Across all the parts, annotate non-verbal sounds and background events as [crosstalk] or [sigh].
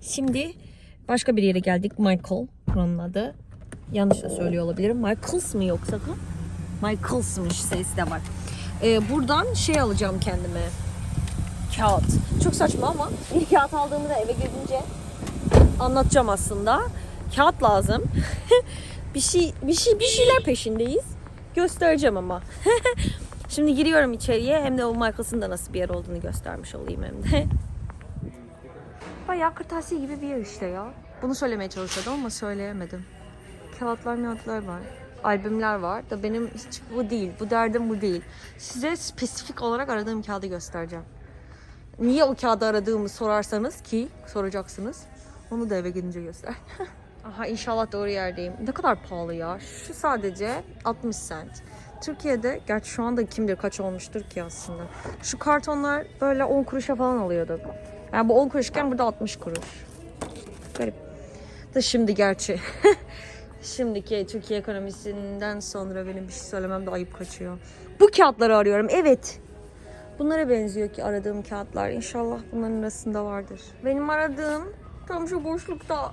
Şimdi başka bir yere geldik. Michael buranın adı. Yanlış da söylüyor olabilirim. Michaels mı yoksa? Ha? Michaels'mış ses de var. Ee, buradan şey alacağım kendime. Kağıt. Çok saçma ama bir kağıt aldığımı da eve gidince anlatacağım aslında. Kağıt lazım. [laughs] bir şey bir şey bir şeyler peşindeyiz. Göstereceğim ama. [laughs] Şimdi giriyorum içeriye hem de o Michaels'ın da nasıl bir yer olduğunu göstermiş olayım hem de. [laughs] Bayağı kırtasiye gibi bir yer işte ya. Bunu söylemeye çalışıyordum ama söyleyemedim. Kağıtlar mağıtlar var. Albümler var da benim hiç bu değil. Bu derdim bu değil. Size spesifik olarak aradığım kağıdı göstereceğim. Niye o kağıdı aradığımı sorarsanız ki soracaksınız. Onu da eve gidince göster. [laughs] Aha inşallah doğru yerdeyim. Ne kadar pahalı ya. Şu sadece 60 cent. Türkiye'de gerçi şu anda kim bilir kaç olmuştur ki aslında. Şu kartonlar böyle 10 kuruşa falan alıyorduk. Yani bu 10 kuruşken burada 60 kuruş. Garip. Da şimdi gerçi. [laughs] Şimdiki Türkiye ekonomisinden sonra benim bir şey söylemem de ayıp kaçıyor. Bu kağıtları arıyorum. Evet. Bunlara benziyor ki aradığım kağıtlar. İnşallah bunların arasında vardır. Benim aradığım tam şu boşlukta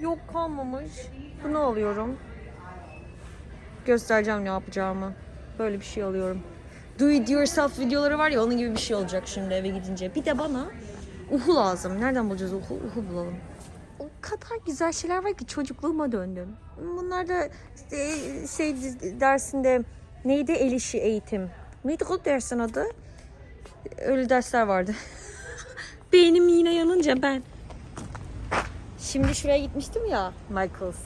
yok kalmamış. Bunu alıyorum. Göstereceğim ne yapacağımı. Böyle bir şey alıyorum. Do it yourself videoları var ya onun gibi bir şey olacak şimdi eve gidince. Bir de bana uhu lazım. Nereden bulacağız uhu? Uhu bulalım. O kadar güzel şeyler var ki çocukluğuma döndüm. Bunlar da işte şey dersinde neydi el işi eğitim. Neydi o dersin adı? Öyle dersler vardı. [laughs] Beynim yine yanınca ben. Şimdi şuraya gitmiştim ya Michaels.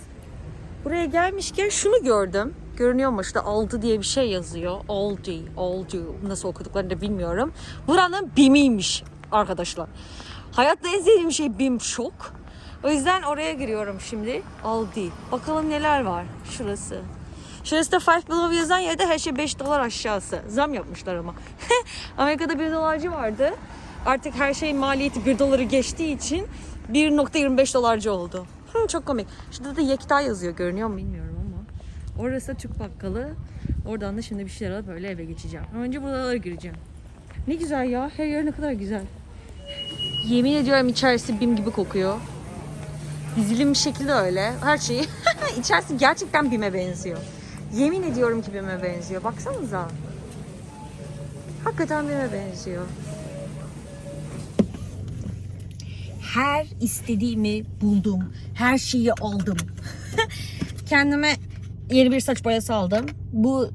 Buraya gelmişken şunu gördüm. Görünüyor mu? Şurada Aldi diye bir şey yazıyor. Aldi, Aldi. Nasıl okuduklarını da bilmiyorum. Buranın BİM'iymiş arkadaşlar. Hayatta en sevdiğim şey BİM şok. O yüzden oraya giriyorum şimdi. Aldi. Bakalım neler var. Şurası. Şurası da 5 below yazan yerde her şey 5 dolar aşağısı. Zam yapmışlar ama. [laughs] Amerika'da 1 dolarcı vardı. Artık her şeyin maliyeti 1 doları geçtiği için 1.25 dolarcı oldu. Hı, çok komik. Şurada da Yekta yazıyor. Görünüyor mu bilmiyorum ama. Orası da Türk bakkalı. Oradan da şimdi bir şeyler alıp böyle eve geçeceğim. Önce buralara gireceğim. Ne güzel ya. Her yer ne kadar güzel. Yemin ediyorum içerisi bim gibi kokuyor. Dizilim bir şekilde öyle. Her şeyi. [laughs] içerisi gerçekten bime benziyor. Yemin ediyorum ki bime benziyor. Baksanıza. Hakikaten bime benziyor. Her istediğimi buldum. Her şeyi aldım. [laughs] Kendime yeni bir saç boyası aldım. Bu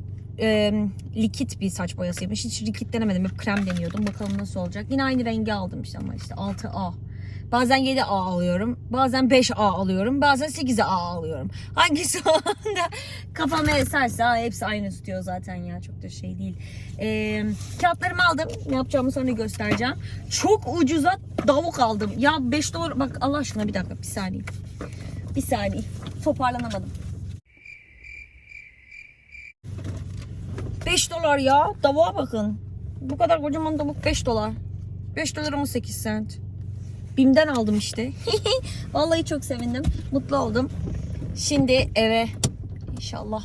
likit bir saç boyasıymış. Hiç likit denemedim. Hep krem deniyordum. Bakalım nasıl olacak. Yine aynı rengi aldım işte ama işte 6A. Bazen 7A alıyorum. Bazen 5A alıyorum. Bazen 8A alıyorum. Hangisi o anda kafama eserse ha, hepsi aynı tutuyor zaten ya. Çok da şey değil. Ee, kağıtlarımı aldım. Ne yapacağımı sonra göstereceğim. Çok ucuza tavuk aldım. Ya 5 dolar bak Allah aşkına bir dakika bir saniye. Bir saniye. Toparlanamadım. 5 dolar ya. Tavuğa bakın. Bu kadar kocaman tavuk 5 dolar. 5 dolar 18 cent. Bim'den aldım işte. [laughs] Vallahi çok sevindim. Mutlu oldum. Şimdi eve inşallah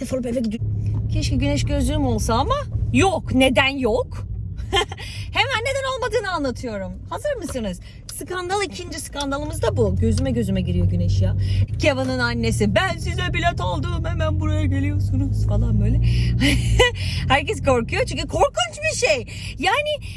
defolup eve gidiyorum. Keşke güneş gözlüğüm olsa ama yok. Neden yok? [laughs] Hemen neden olmadığını anlatıyorum. Hazır mısınız? Skandal ikinci skandalımız da bu. Gözüme gözüme giriyor güneş ya. Kevin'in annesi ben size bilet aldım hemen buraya geliyorsunuz falan böyle. [laughs] Herkes korkuyor çünkü korkunç bir şey. Yani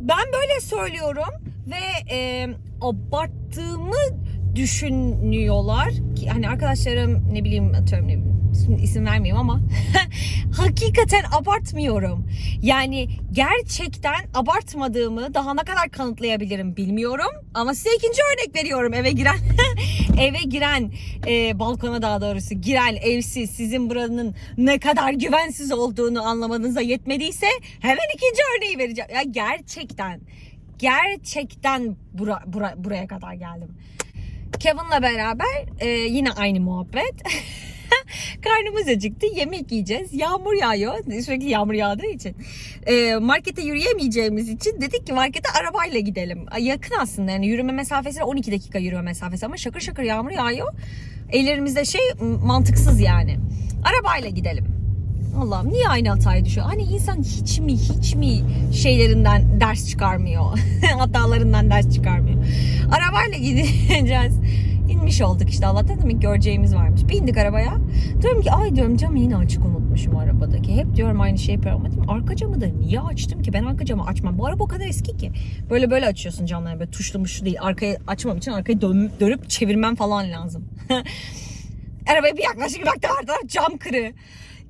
ben böyle söylüyorum ve e, abarttığımı düşünüyorlar ki hani arkadaşlarım ne bileyim atıyorum ne bileyim şimdi isim vermeyeyim ama [laughs] hakikaten abartmıyorum. Yani gerçekten abartmadığımı daha ne kadar kanıtlayabilirim bilmiyorum ama size ikinci örnek veriyorum eve giren [laughs] eve giren e, balkona daha doğrusu giren evsiz sizin buranın ne kadar güvensiz olduğunu anlamanıza yetmediyse hemen ikinci örneği vereceğim. Ya gerçekten gerçekten bura, bura, buraya kadar geldim. Kevin'la beraber e, yine aynı muhabbet. [laughs] [laughs] Karnımız acıktı. Yemek yiyeceğiz. Yağmur yağıyor. Sürekli yağmur yağdığı için. E, markete yürüyemeyeceğimiz için dedik ki markete arabayla gidelim. Yakın aslında yani yürüme mesafesi 12 dakika yürüme mesafesi ama şakır şakır yağmur yağıyor. Ellerimizde şey mantıksız yani. Arabayla gidelim. Allah'ım niye aynı hataya düşüyor? Hani insan hiç mi hiç mi şeylerinden ders çıkarmıyor? [laughs] Hatalarından ders çıkarmıyor. Arabayla [laughs] gideceğiz. İnmiş olduk işte Allah'tan demek göreceğimiz varmış. Bindik arabaya. Diyorum ki ay diyorum camı yine açık unutmuşum arabadaki. Hep diyorum aynı şeyi yapıyorum. Ama diyorum, arka camı da niye açtım ki? Ben arka camı açmam. Bu araba o kadar eski ki. Böyle böyle açıyorsun camları böyle tuşlu muşlu değil. Arkayı açmam için arkayı dön- dönüp çevirmem falan lazım. [laughs] Arabaya bir yaklaşık baktım taraf cam kırı.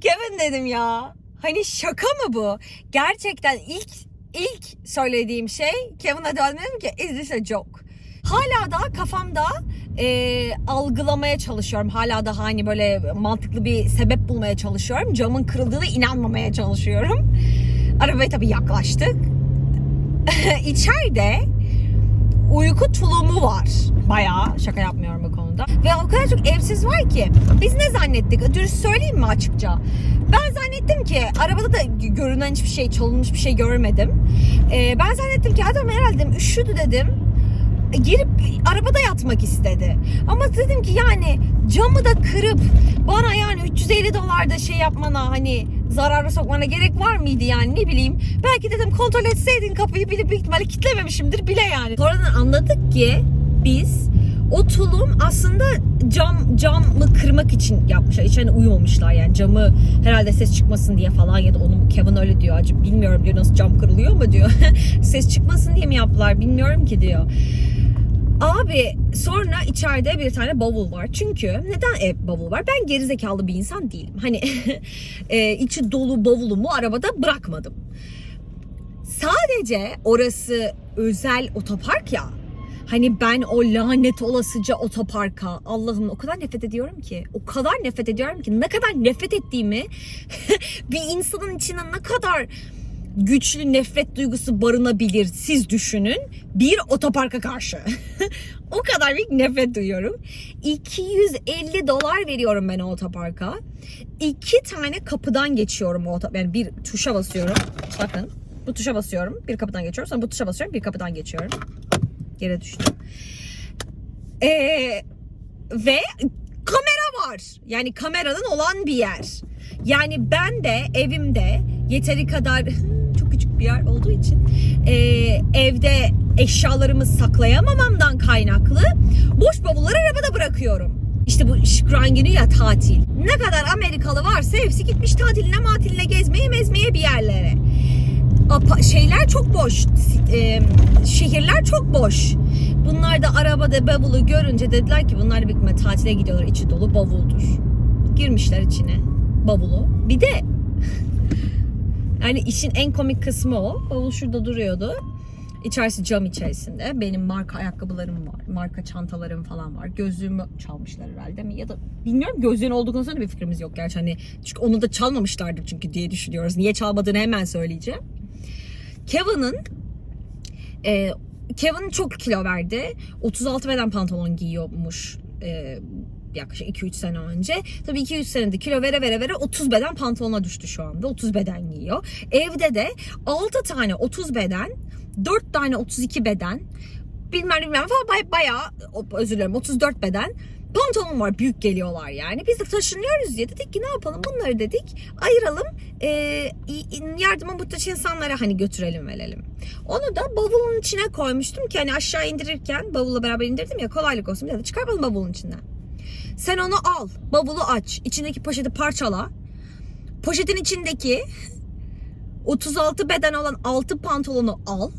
Kevin dedim ya. Hani şaka mı bu? Gerçekten ilk ilk söylediğim şey Kevin'a döndüm dedim ki is this a joke? Hala da kafamda e, algılamaya çalışıyorum. Hala da hani böyle mantıklı bir sebep bulmaya çalışıyorum. Camın kırıldığına inanmamaya çalışıyorum. Arabaya tabii yaklaştık. [laughs] İçeride uyku tulumu var. Bayağı şaka yapmıyorum bu konuda. Ve o kadar çok evsiz var ki. Biz ne zannettik? Dürüst söyleyeyim mi açıkça? Ben zannettim ki arabada da görünen hiçbir şey, çalınmış bir şey görmedim. Ee, ben zannettim ki adam herhalde üşüdü dedim. Girip arabada yatmak istedi. Ama dedim ki yani camı da kırıp bana yani 350 dolar da şey yapmana hani zarara sokmana gerek var mıydı yani ne bileyim. Belki dedim kontrol etseydin kapıyı bilip büyük ihtimalle kitlememişimdir bile yani. Sonradan anladık ki biz o tulum aslında cam camı kırmak için yapmışlar. İçeride uyumamışlar yani camı herhalde ses çıkmasın diye falan ya da onu Kevin öyle diyor. Acı bilmiyorum diyor nasıl cam kırılıyor mu diyor. [laughs] ses çıkmasın diye mi yaptılar bilmiyorum ki diyor. Abi sonra içeride bir tane bavul var. Çünkü neden ev bavul var? Ben gerizekalı bir insan değilim. Hani [laughs] e, içi dolu bavulumu arabada bırakmadım. Sadece orası özel otopark ya. Hani ben o lanet olasıca otoparka Allah'ım o kadar nefret ediyorum ki. O kadar nefret ediyorum ki. Ne kadar nefret ettiğimi [laughs] bir insanın içine ne kadar güçlü nefret duygusu barınabilir siz düşünün bir otoparka karşı. [laughs] o kadar büyük nefret duyuyorum. 250 dolar veriyorum ben o otoparka. İki tane kapıdan geçiyorum o. Yani bir tuşa basıyorum. Bakın bu tuşa basıyorum. Bir kapıdan geçiyorum. Sonra bu tuşa basıyorum. Bir kapıdan geçiyorum. Yere düştüm. Ee, ve kamera var. Yani kameranın olan bir yer. Yani ben de evimde yeteri kadar [laughs] çok küçük bir yer olduğu için e, evde eşyalarımı saklayamamamdan kaynaklı boş bavulları arabada bırakıyorum. İşte bu Şükran günü ya tatil. Ne kadar Amerikalı varsa hepsi gitmiş tatiline matiline gezmeye mezmeye bir yerlere. Apa- şeyler çok boş. E, şehirler çok boş. Bunlar da arabada bavulu görünce dediler ki bunlar ihtimalle tatile gidiyorlar. içi dolu bavuldur. Girmişler içine bavulu. Bir de [laughs] yani işin en komik kısmı o. Bavul şurada duruyordu. İçerisi cam içerisinde. Benim marka ayakkabılarım var. Marka çantalarım falan var. Gözlüğümü çalmışlar herhalde mi? Ya da bilmiyorum gözlüğün olduğu konusunda bir fikrimiz yok gerçi. Hani çünkü onu da çalmamışlardır çünkü diye düşünüyoruz. Niye çalmadığını hemen söyleyeceğim. Kevin'ın e, Kevin çok kilo verdi. 36 beden pantolon giyiyormuş e, yaklaşık 2-3 sene önce. Tabii 2-3 senede kilo vere vere vere 30 beden pantolona düştü şu anda. 30 beden giyiyor. Evde de 6 tane 30 beden, 4 tane 32 beden, bilmem bilmem falan bay, bayağı özür dilerim 34 beden pantolon var büyük geliyorlar yani. Biz de taşınıyoruz diye dedik ki ne yapalım bunları dedik ayıralım e, yardıma muhtaç insanlara hani götürelim verelim. Onu da bavulun içine koymuştum ki hani aşağı indirirken bavulla beraber indirdim ya kolaylık olsun. Bir de çıkaralım bavulun içinden. Sen onu al, bavulu aç, içindeki poşeti parçala. Poşetin içindeki [laughs] 36 beden olan 6 pantolonu al.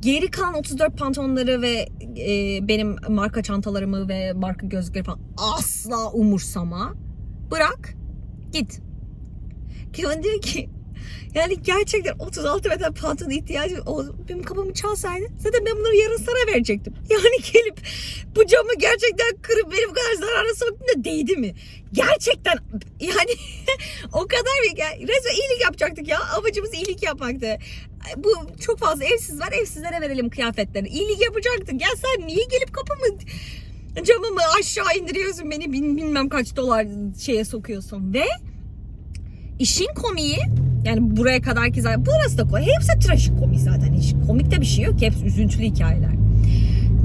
Geri kalan 34 pantolonları ve e, benim marka çantalarımı ve marka gözlükleri falan asla umursama. Bırak, git. Kevin diyor ki yani gerçekten 36 beden pantolona ihtiyacım. Benim kapımı çalsaydın zaten ben bunları yarın sana verecektim. [laughs] Yani gelip bu camı gerçekten kırıp beni bu kadar zarara soktun da değdi mi? Gerçekten yani [laughs] o kadar bir yani resmen iyilik yapacaktık ya. Amacımız iyilik yapmaktı. Bu çok fazla evsiz var. Evsizlere verelim kıyafetlerini. İyilik yapacaktık. Ya sen niye gelip kapımı camımı aşağı indiriyorsun beni bilmem kaç dolar şeye sokuyorsun ve işin komiği yani buraya kadar ki zaten burası da komik. Hepsi trajik komik zaten. Hiç komik de bir şey yok. Hepsi üzüntülü hikayeler.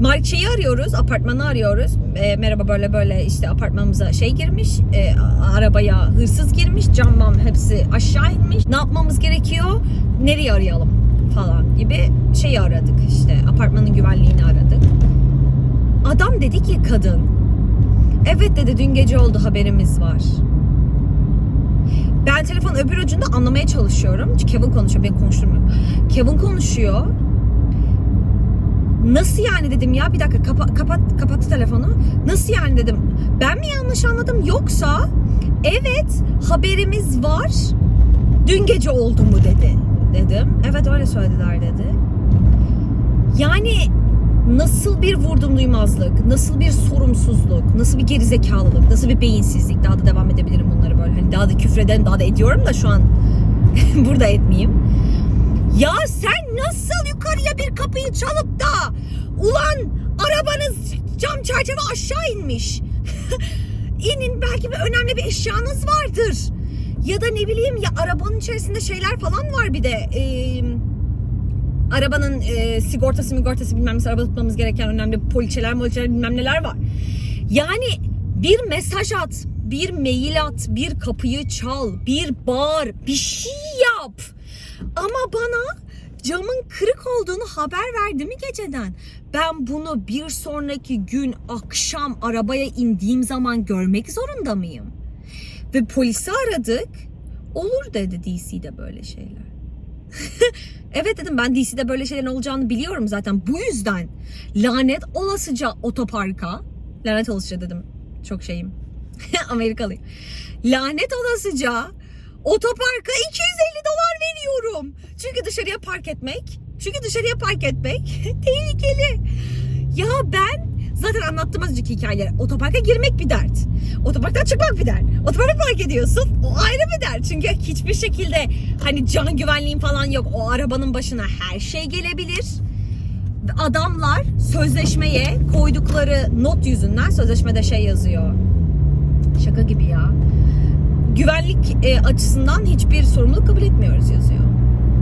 Mar- şeyi arıyoruz, apartmanı arıyoruz. E, merhaba böyle böyle işte apartmanımıza şey girmiş, e, arabaya hırsız girmiş, camdan hepsi aşağı inmiş. Ne yapmamız gerekiyor? Nereye arayalım falan gibi şeyi aradık işte. Apartmanın güvenliğini aradık. Adam dedi ki kadın, evet dedi dün gece oldu haberimiz var. Ben telefon öbür ucunda anlamaya çalışıyorum. Kevin konuşuyor, ben konuşturmuyorum. Kevin konuşuyor. Nasıl yani dedim ya bir dakika kapa, kapat kapattı telefonu. Nasıl yani dedim. Ben mi yanlış anladım yoksa evet haberimiz var. Dün gece oldu mu dedi dedim. Evet öyle söylediler dedi. Yani nasıl bir vurdum duymazlık, nasıl bir sorumsuzluk, nasıl bir gerizekalılık, nasıl bir beyinsizlik. Daha da devam edebilirim bunları böyle. Hani daha da küfreden daha da ediyorum da şu an [laughs] burada etmeyeyim. Ya sen nasıl yukarıya bir kapıyı çalıp da ulan arabanız cam çerçeve aşağı inmiş. [laughs] İnin belki bir önemli bir eşyanız vardır. Ya da ne bileyim ya arabanın içerisinde şeyler falan var bir de. Ee, arabanın e, sigortası migortası bilmem ne araba tutmamız gereken önemli poliçeler poliçeler bilmem neler var. Yani bir mesaj at, bir mail at, bir kapıyı çal, bir bağır, bir şey yap. Ama bana camın kırık olduğunu haber verdi mi geceden? Ben bunu bir sonraki gün akşam arabaya indiğim zaman görmek zorunda mıyım? Ve polisi aradık. Olur dedi DC'de böyle şeyler. [laughs] evet dedim ben DC'de böyle şeylerin olacağını biliyorum zaten. Bu yüzden lanet olasıca otoparka lanet olasıca dedim. Çok şeyim. [laughs] Amerikalıyım. Lanet olasıca otoparka 250 dolar veriyorum. Çünkü dışarıya park etmek, çünkü dışarıya park etmek [laughs] tehlikeli. Ya ben zaten anlattığım az önceki hikayeler. Otoparka girmek bir dert. Otoparktan çıkmak bir dert. Otoparka park ediyorsun. O ayrı bir dert. Çünkü hiçbir şekilde hani can güvenliğin falan yok. O arabanın başına her şey gelebilir. Adamlar sözleşmeye koydukları not yüzünden sözleşmede şey yazıyor. Şaka gibi ya. Güvenlik e, açısından hiçbir sorumluluk kabul etmiyoruz yazıyor.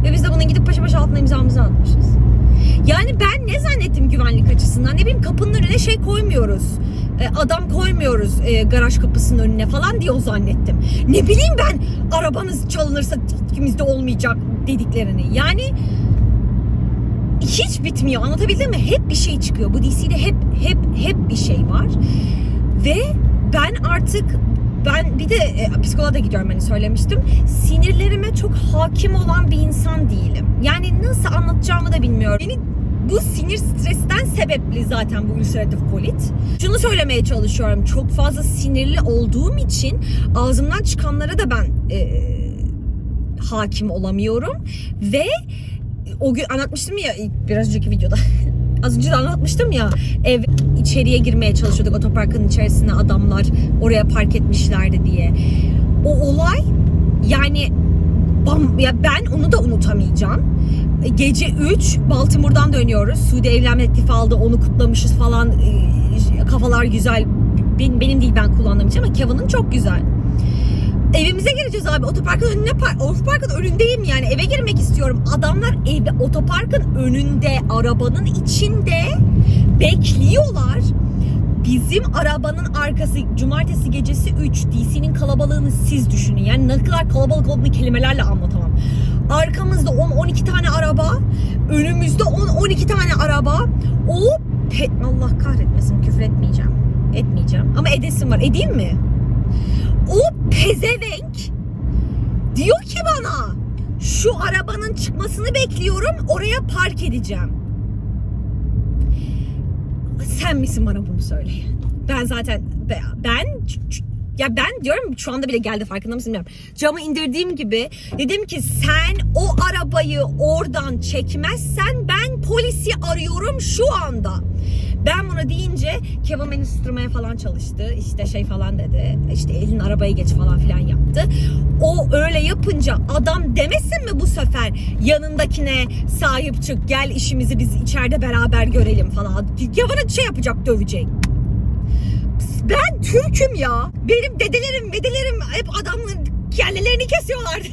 Ve biz de bunun gidip paşa paşa altına imzamızı atmışız. Yani ben ne zannettim güvenlik açısından? Ne bileyim kapının önüne şey koymuyoruz. E, adam koymuyoruz e, garaj kapısının önüne falan diye o zannettim. Ne bileyim ben arabanız çalınırsa ikimizde olmayacak dediklerini. Yani hiç bitmiyor anlatabildim mi? Hep bir şey çıkıyor. Bu DC'de hep hep hep bir şey var. Ve ben artık ben bir de e, psikoloğa da gidiyorum hani söylemiştim. Sinirlerime çok hakim olan bir insan değilim. Yani nasıl anlatacağımı da bilmiyorum. Beni bu sinir stresten sebepli zaten bu ülseratif kolit. Şunu söylemeye çalışıyorum. Çok fazla sinirli olduğum için ağzımdan çıkanlara da ben e, hakim olamıyorum. Ve o gün anlatmıştım ya biraz önceki videoda. [laughs] Az önce de anlatmıştım ya ev içeriye girmeye çalışıyorduk otoparkın içerisine adamlar oraya park etmişlerdi diye. O olay yani bam, ya ben onu da unutamayacağım. E, Gece 3 Baltimore'dan dönüyoruz. Suudi evlenme teklifi aldı. Onu kutlamışız falan. E, Kafalar güzel. Benim, benim değil ben kullandığım için ama Kevin'ın çok güzel. Evimize gireceğiz abi. Otoparkın önüne par- otoparkın önündeyim yani. Eve girmek istiyorum. Adamlar evde otoparkın önünde, arabanın içinde bekliyorlar. Bizim arabanın arkası cumartesi gecesi 3 DC'nin kalabalığını siz düşünün. Yani ne kadar kalabalık olduğunu kelimelerle anlatamam. Arkamızda 10-12 tane araba, önümüzde 10-12 tane araba. O Allah kahretmesin küfür etmeyeceğim. Etmeyeceğim. Ama edesim var. Edeyim mi? O pezevenk diyor ki bana şu arabanın çıkmasını bekliyorum oraya park edeceğim. Sen misin bana bunu söyleyen? Ben zaten ben ya ben diyorum şu anda bile geldi farkında mısın bilmiyorum. Camı indirdiğim gibi dedim ki sen o arabayı oradan çekmezsen ben polisi arıyorum şu anda. Ben bunu deyince Kevin beni susturmaya falan çalıştı. İşte şey falan dedi. İşte elin arabaya geç falan filan yaptı. O öyle yapınca adam demesin mi bu sefer yanındakine sahip çık gel işimizi biz içeride beraber görelim falan. Kevin'e şey yapacak dövecek. Ben Türk'üm ya. Benim dedelerim, medelerim hep adamın kellelerini kesiyorlar. [laughs]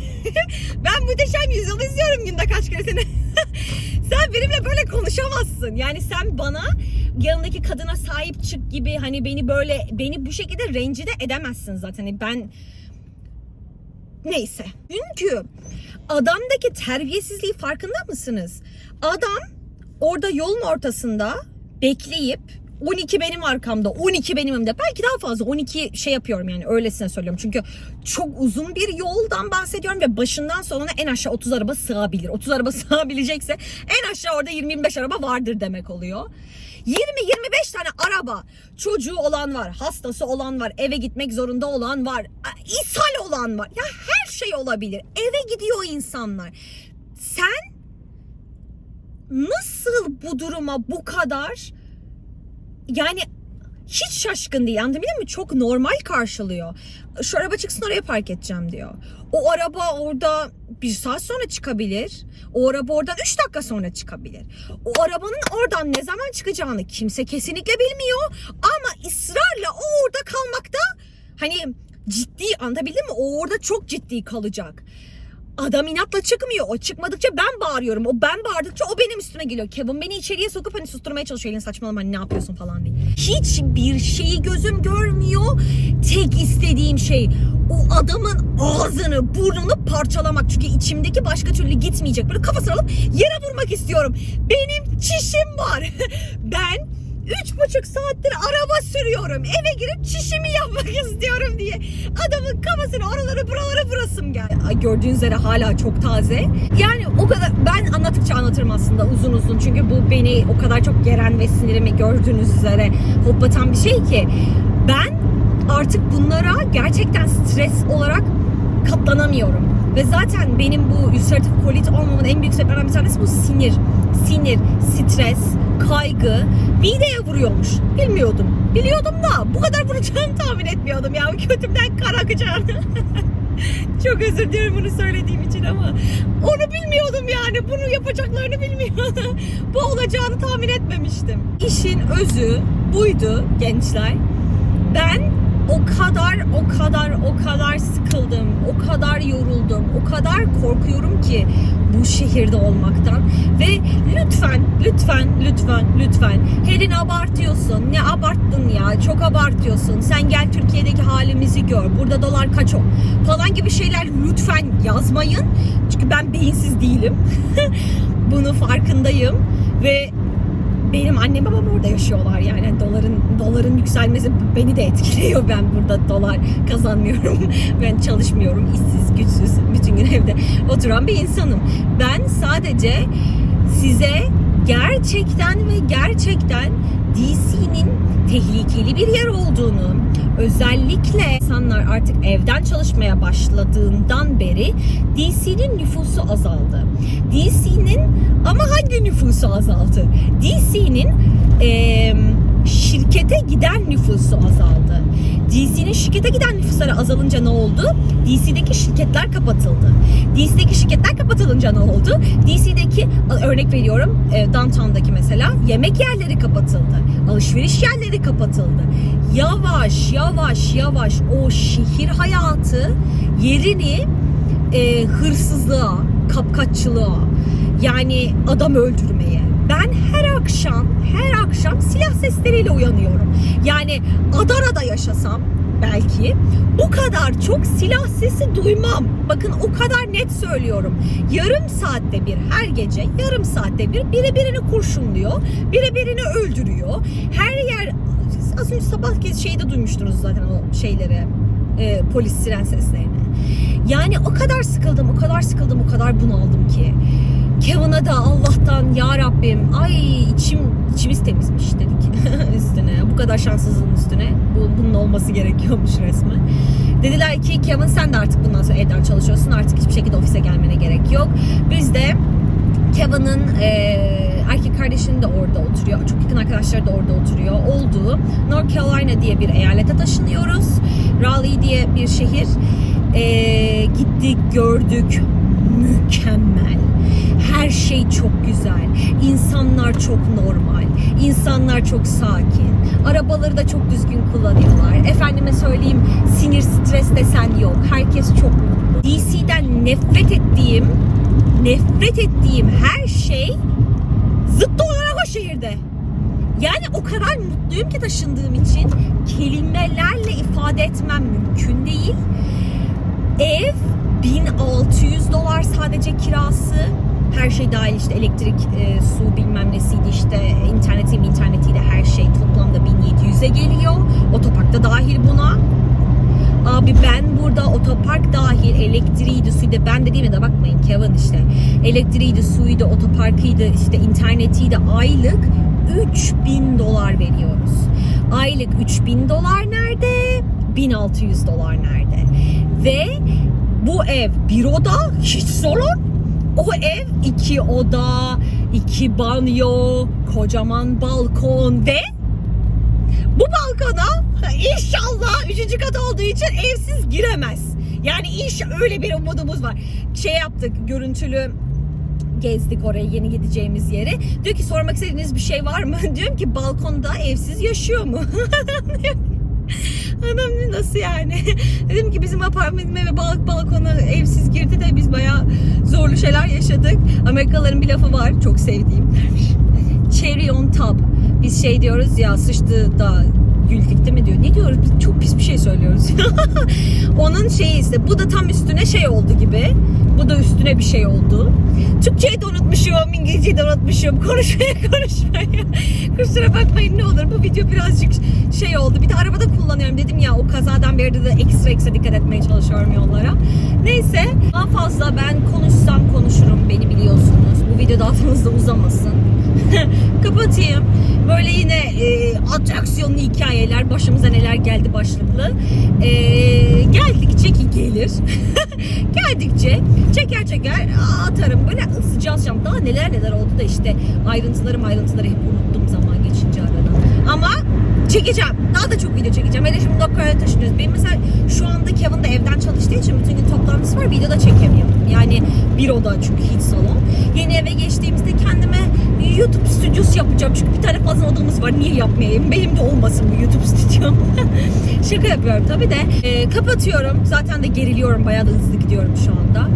ben muhteşem yüzyıl izliyorum günde kaç kere seni. [laughs] sen benimle böyle konuşamazsın. Yani sen bana yanındaki kadına sahip çık gibi hani beni böyle beni bu şekilde rencide edemezsin zaten. Hani ben neyse. Çünkü adamdaki terbiyesizliği farkında mısınız? Adam orada yolun ortasında bekleyip 12 benim arkamda, 12 benim önümde. Belki daha fazla 12 şey yapıyorum yani öylesine söylüyorum. Çünkü çok uzun bir yoldan bahsediyorum ve başından sonuna en aşağı 30 araba sığabilir. 30 araba [laughs] sığabilecekse en aşağı orada 20-25 araba vardır demek oluyor. 20-25 tane araba çocuğu olan var, hastası olan var, eve gitmek zorunda olan var, ishal olan var. Ya her şey olabilir. Eve gidiyor insanlar. Sen nasıl bu duruma bu kadar yani hiç şaşkın değil anladın mı? Çok normal karşılıyor. Şu araba çıksın oraya park edeceğim diyor. O araba orada bir saat sonra çıkabilir. O araba oradan 3 dakika sonra çıkabilir. O arabanın oradan ne zaman çıkacağını kimse kesinlikle bilmiyor. Ama ısrarla o orada kalmakta hani ciddi anlatabildim mi? O orada çok ciddi kalacak. Adam inatla çıkmıyor. O çıkmadıkça ben bağırıyorum. O ben bağırdıkça o benim üstüme geliyor. Kevin beni içeriye sokup hani susturmaya çalışıyor. Elin saçmalama hani ne yapıyorsun falan diye. Hiçbir şeyi gözüm görmüyor. Tek istediğim şey o adamın ağzını, burnunu parçalamak. Çünkü içimdeki başka türlü gitmeyecek. Böyle kafasını alıp yere vurmak istiyorum. Benim çişim var. [laughs] ben üç buçuk saattir araba sürüyorum. Eve girip çişimi yapmak istiyorum diye. Adamın kafasını oralara buralara vurasım geldi. Ay, Gördüğünüz üzere hala çok taze. Yani o kadar ben anlattıkça anlatırım aslında uzun uzun. Çünkü bu beni o kadar çok geren ve sinirimi gördüğünüz üzere hoplatan bir şey ki. Ben artık bunlara gerçekten stres olarak katlanamıyorum. Ve zaten benim bu ülseratif kolit olmamın en büyük sebeplerinden bir tanesi bu sinir. Sinir, stres, kaygı mideye vuruyormuş. Bilmiyordum. Biliyordum da bu kadar vuracağını tahmin etmiyordum ya. Kötümden kan akacağını. [laughs] Çok özür dilerim bunu söylediğim için ama onu bilmiyordum yani. Bunu yapacaklarını bilmiyordum. [laughs] bu olacağını tahmin etmemiştim. İşin özü buydu gençler. Ben o kadar o kadar o kadar sıkıldım, o kadar yoruldum, o kadar korkuyorum ki bu şehirde olmaktan. Ve lütfen lütfen lütfen lütfen. Helin abartıyorsun. Ne abarttın ya? Çok abartıyorsun. Sen gel Türkiye'deki halimizi gör. Burada dolar kaç o? Falan gibi şeyler lütfen yazmayın. Çünkü ben beyinsiz değilim. [laughs] Bunu farkındayım. Ve benim annem babam orada yaşıyorlar yani. Doların doların yükselmesi beni de etkiliyor. Ben burada dolar kazanmıyorum. [laughs] Ben çalışmıyorum. İşsiz güçsüz bütün gün evde oturan bir insanım. Ben sadece size gerçekten ve gerçekten DC'nin tehlikeli bir yer olduğunu özellikle insanlar artık evden çalışmaya başladığından beri DC'nin nüfusu azaldı. DC'nin ama hangi nüfusu azaldı? DC'nin eee şirkete giden nüfusu azaldı. DC'nin şirkete giden nüfusları azalınca ne oldu? DC'deki şirketler kapatıldı. DC'deki şirketler kapatılınca ne oldu? DC'deki örnek veriyorum e, downtown'daki mesela yemek yerleri kapatıldı. Alışveriş yerleri kapatıldı. Yavaş yavaş yavaş o şehir hayatı yerini e, hırsızlığa, kapkaççılığa yani adam öldürmeye. Ben her akşam, her akşam silah sesleriyle uyanıyorum. Yani Adana'da yaşasam belki bu kadar çok silah sesi duymam. Bakın o kadar net söylüyorum. Yarım saatte bir her gece yarım saatte bir biri birini kurşunluyor. Biri birini öldürüyor. Her yer az önce sabah kez şeyde duymuştunuz zaten o şeyleri. E, polis siren seslerini. Yani o kadar sıkıldım, o kadar sıkıldım, o kadar bunaldım ki. Kevin'a da Allah'tan ya Rabbim ay içim içimiz temizmiş dedik [laughs] üstüne. Bu kadar şanssızlığın üstüne. Bu, bunun olması gerekiyormuş resmen. Dediler ki Kevin sen de artık bundan sonra evden çalışıyorsun. Artık hiçbir şekilde ofise gelmene gerek yok. Biz de Kevin'ın e, erkek kardeşinin de orada oturuyor. Çok yakın arkadaşları da orada oturuyor. Olduğu North Carolina diye bir eyalete taşınıyoruz. Raleigh diye bir şehir. E, gittik, gördük. Mükemmel. Her şey çok güzel. İnsanlar çok normal. İnsanlar çok sakin. Arabaları da çok düzgün kullanıyorlar. Efendime söyleyeyim sinir stres desen yok. Herkes çok mutlu. DC'den nefret ettiğim nefret ettiğim her şey zıttı olarak o şehirde. Yani o kadar mutluyum ki taşındığım için kelimelerle ifade etmem mümkün değil. Ev 1600 dolar sadece kirası. Her şey dahil işte elektrik, e, su bilmem nesiydi işte interneti internetiyle her şey toplamda 1700'e geliyor. Otopark da dahil buna. Abi ben burada otopark dahil elektriğiydi, suydu. Ben dediğime de bakmayın Kevin işte. Elektriğiydi, suydu, otoparkıydı, işte internetiydi aylık 3000 dolar veriyoruz. Aylık 3000 dolar nerede? 1600 dolar nerede? Ve bu ev bir oda hiç sorun. O ev iki oda, iki banyo, kocaman balkon ve bu balkona inşallah üçüncü kat olduğu için evsiz giremez. Yani iş öyle bir umudumuz var. Şey yaptık görüntülü gezdik oraya yeni gideceğimiz yere. Diyor ki sormak istediğiniz bir şey var mı? [laughs] Diyorum ki balkonda evsiz yaşıyor mu? [laughs] Adam nasıl yani? [laughs] Dedim ki bizim apartmanıma ve balık balkona evsiz girdi de biz bayağı zorlu şeyler yaşadık. Amerikalıların bir lafı var çok sevdiğim. Cherry on top. Biz şey diyoruz ya sıçtı da gül dikti mi diyor. Ne diyoruz? Biz çok pis bir şey söylüyoruz. [laughs] Onun şeyi işte bu da tam üstüne şey oldu gibi. Bu da üstüne bir şey oldu. Türkçeyi de unutmuşum, İngilizceyi de unutmuşum. [laughs] Konuşmaya konuşmaya. Kusura bakmayın ne olur bu video birazcık şey oldu. Bir de arabada kullanıyorum dedim ya o kazadan beri de ekstra ekstra dikkat etmeye çalışıyorum yollara. Neyse daha fazla ben konuşsam konuşurum beni biliyorsunuz. Bu video daha fazla uzamasın. [laughs] Kapatayım. Böyle yine e, atraksiyonlu hikayeler başımıza neler geldi başlıklı. E, geldikçe ki gelir. [laughs] Geldikçe çeker çeker atarım. Böyle sıcağı sıcağım. Daha neler neler oldu da işte ayrıntıları ayrıntıları hep unuttum zaman geçince aradan. Ama çekeceğim. Daha da çok video çekeceğim. Hele şimdi Ankara'ya taşınıyoruz. Benim mesela şu anda Kevin de evden çalıştığı için bütün gün toplantısı var. Video da çekemiyorum. Yani bir oda çünkü hiç salon. Yeni eve geçtiğimizde kendime YouTube stüdyosu yapacağım. Çünkü bir tane fazla odamız var. Niye yapmayayım? Benim de olmasın bu YouTube stüdyom. [laughs] Şaka yapıyorum tabii de. Ee, kapatıyorum. Zaten de geriliyorum. Bayağı da hızlı gidiyorum şu anda.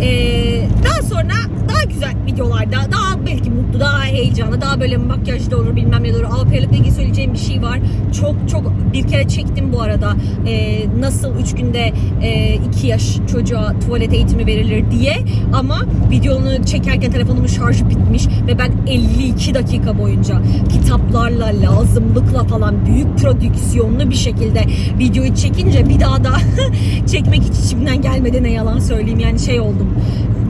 Ee, daha sonra daha güzel videolarda, daha belki mutlu, daha heyecanlı, daha böyle makyajda olur bilmem ne olur. APR'lıkla ilgili söyleyeceğim bir şey var. Çok çok bir kere çektim bu arada. Ee, nasıl 3 günde 2 yaş çocuğa tuvalet eğitimi verilir diye. Ama videonu çekerken telefonumun şarjı bitmiş ve ben 52 dakika boyunca kitaplarla, lazımlıkla falan büyük prodüksiyonlu bir şekilde videoyu çekince bir daha da [laughs] çekmek hiç içimden gelmedi ne yalan söyleyeyim. Yani şey oldum.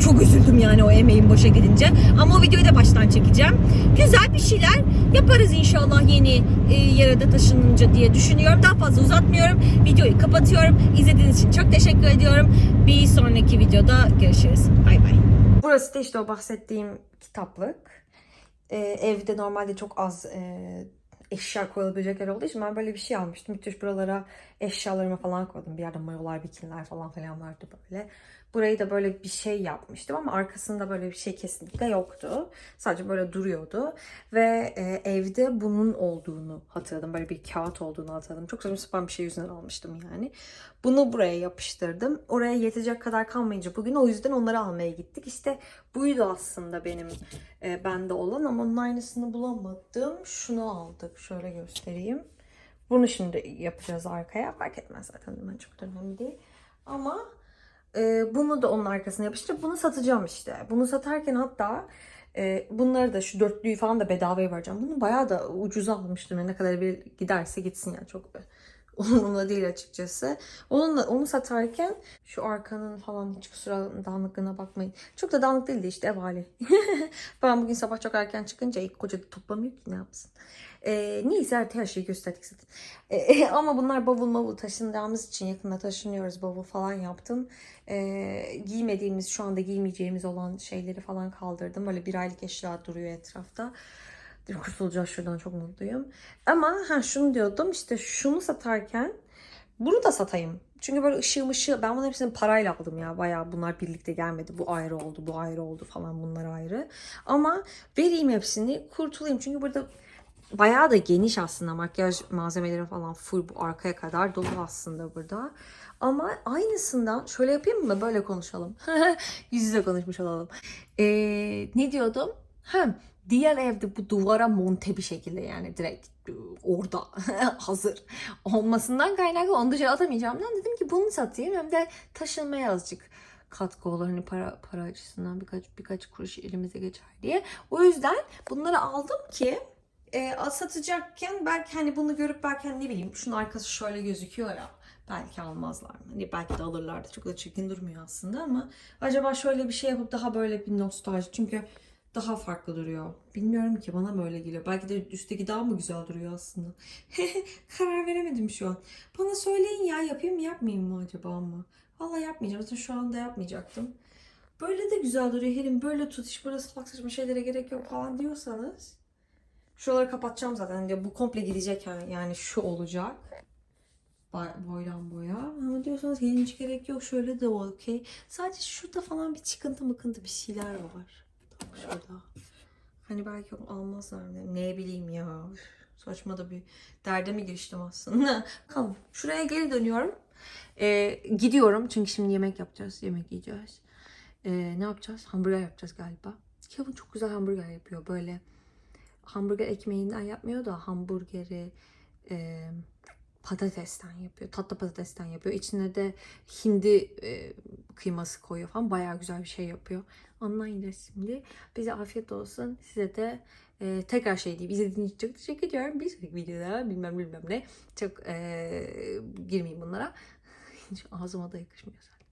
Çok üzüldüm yani o emeğin boşa gidince. Ama o videoyu da baştan çekeceğim. Güzel bir şeyler yaparız inşallah yeni e, yere taşınınca diye düşünüyorum. Daha fazla uzatmıyorum. Videoyu kapatıyorum. İzlediğiniz için çok teşekkür ediyorum. Bir sonraki videoda görüşürüz. Bay bay. Burası da işte o bahsettiğim kitaplık. Ee, evde normalde çok az e, eşya koyulabilecek yer olduğu için ben böyle bir şey almıştım. Müthiş buralara eşyalarımı falan koydum. Bir yerde mayolar, bikiniler falan filan vardı böyle. Burayı da böyle bir şey yapmıştım ama arkasında böyle bir şey kesinlikle yoktu. Sadece böyle duruyordu. Ve e, evde bunun olduğunu hatırladım. Böyle bir kağıt olduğunu hatırladım. Çok saçma sapan bir şey yüzünden almıştım yani. Bunu buraya yapıştırdım. Oraya yetecek kadar kalmayınca bugün o yüzden onları almaya gittik. İşte buydu aslında benim e, bende olan ama onun aynısını bulamadım. Şunu aldık. Şöyle göstereyim. Bunu şimdi yapacağız arkaya. Fark etmez zaten. Ben çok önemli değil. Ama e, bunu da onun arkasına yapıştırıp bunu satacağım işte. Bunu satarken hatta e, bunları da şu dörtlüyü falan da bedavaya vereceğim. Bunu bayağı da ucuza almıştım. Yani ne kadar bir giderse gitsin yani çok [laughs] umurumda değil açıkçası. Onunla, onu satarken şu arkanın falan hiç kusura dağınıklığına bakmayın. Çok da dağınık değildi işte ev hali. [laughs] ben bugün sabah çok erken çıkınca ilk koca toplamıyor ki ne yapsın. Ee, neyse her, her şeyi gösterdik zaten. Ee, [laughs] ama bunlar bavul mavul taşındığımız için yakında taşınıyoruz. Bavul falan yaptım. Ee, giymediğimiz şu anda giymeyeceğimiz olan şeyleri falan kaldırdım. Böyle bir aylık eşya duruyor etrafta. Kurtulacağız şuradan çok mutluyum. Ama ha şunu diyordum işte şunu satarken bunu da satayım. Çünkü böyle ışığı mışığı ben bunların hepsini parayla aldım ya. Bayağı bunlar birlikte gelmedi. Bu ayrı oldu, bu ayrı oldu falan bunlar ayrı. Ama vereyim hepsini kurtulayım. Çünkü burada bayağı da geniş aslında makyaj malzemeleri falan full bu arkaya kadar dolu aslında burada. Ama aynısından şöyle yapayım mı? Böyle konuşalım. [laughs] Yüz yüze konuşmuş olalım. Ee, ne diyordum? Ha, Diğer evde bu duvara monte bir şekilde yani direkt orada [laughs] hazır olmasından kaynaklı onu dışarı atamayacağımdan dedim ki bunu satayım hem de taşınmaya azıcık katkı olur hani para para açısından birkaç birkaç kuruş elimize geçer diye. O yüzden bunları aldım ki e, satacakken belki hani bunu görüp belki hani ne bileyim şunun arkası şöyle gözüküyor ya belki almazlar mı? Hani belki de alırlardı. Çok da çirkin durmuyor aslında ama acaba şöyle bir şey yapıp daha böyle bir nostalji çünkü daha farklı duruyor. Bilmiyorum ki bana böyle geliyor. Belki de üstteki daha mı güzel duruyor aslında. [laughs] Karar veremedim şu an. Bana söyleyin ya yapayım mı yapmayayım mı acaba ama. Vallahi yapmayacağım. Zaten şu anda yapmayacaktım. Böyle de güzel duruyor. Helin böyle tut hiç böyle salak saçma şeylere gerek yok falan diyorsanız. Şuraları kapatacağım zaten. Hani Bu komple gidecek yani. Şu olacak. Boy- Boydan boya. Ama diyorsanız hiç gerek yok. Şöyle de okey. Sadece şurada falan bir çıkıntı mıkıntı bir şeyler var. Şurada. Hani belki almazlar mı? Ne bileyim ya. Saçma da bir derde mi giriştim aslında. [laughs] Kalın. Şuraya geri dönüyorum. Ee, gidiyorum çünkü şimdi yemek yapacağız. Yemek yiyeceğiz. Ee, ne yapacağız? Hamburger yapacağız galiba. Kevin çok güzel hamburger yapıyor. Böyle hamburger ekmeğinden yapmıyor da hamburgeri e, patatesten yapıyor. Tatlı patatesten yapıyor. İçine de hindi e, kıyması koyuyor falan. Bayağı güzel bir şey yapıyor. Yiyeceğiz şimdi. Bize afiyet olsun. Size de e, tekrar şey diyeyim. İzlediğiniz için çok teşekkür ediyorum. Bir sonraki videoda bilmem bilmem ne. Çok e, girmeyeyim bunlara. [laughs] Hiç ağzıma da yakışmıyor zaten.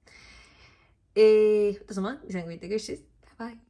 E, o zaman bir sonraki videoda görüşürüz. Bye bye.